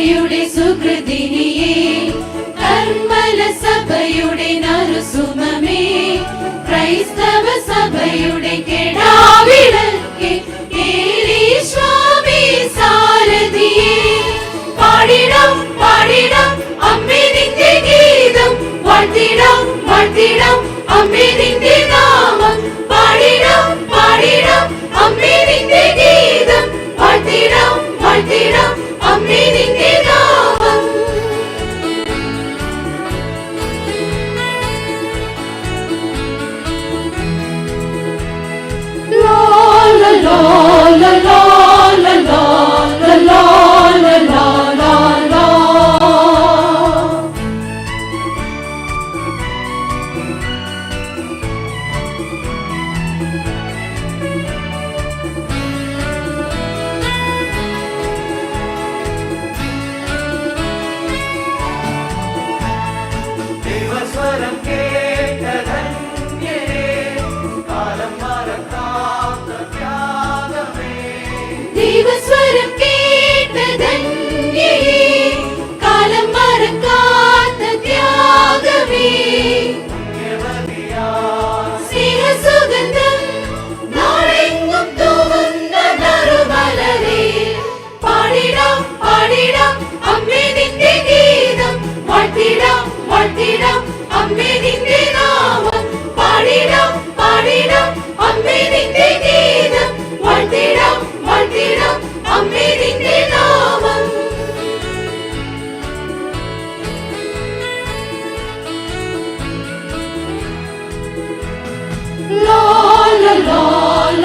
സഭയുടെ സുകൃതിനിയേ കർമ്മല സഭയുടെ നറുസുമമേ ക്രൈസ്തവ സഭയുടെ കെടാവിളക്കെ സ്വാമി സാരഥിയേ. പാടിടം പാടിടം അമ്മേ ഗീതം. വാഴ്ത്തിടം വാഴ്ത്തിടം അമ്മേ നിന്റെ നാമം. പാടിടം പാടിടം അമ്മേ la la la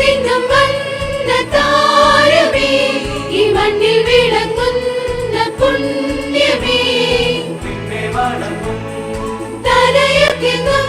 നിന്നും വന്ന താരമേ ഈ മണ്ണിൽ വിളങ്ങുന്ന പുണ്യമേ. നിന്നെ വണങ്ങും. തലയുക്കെന്നും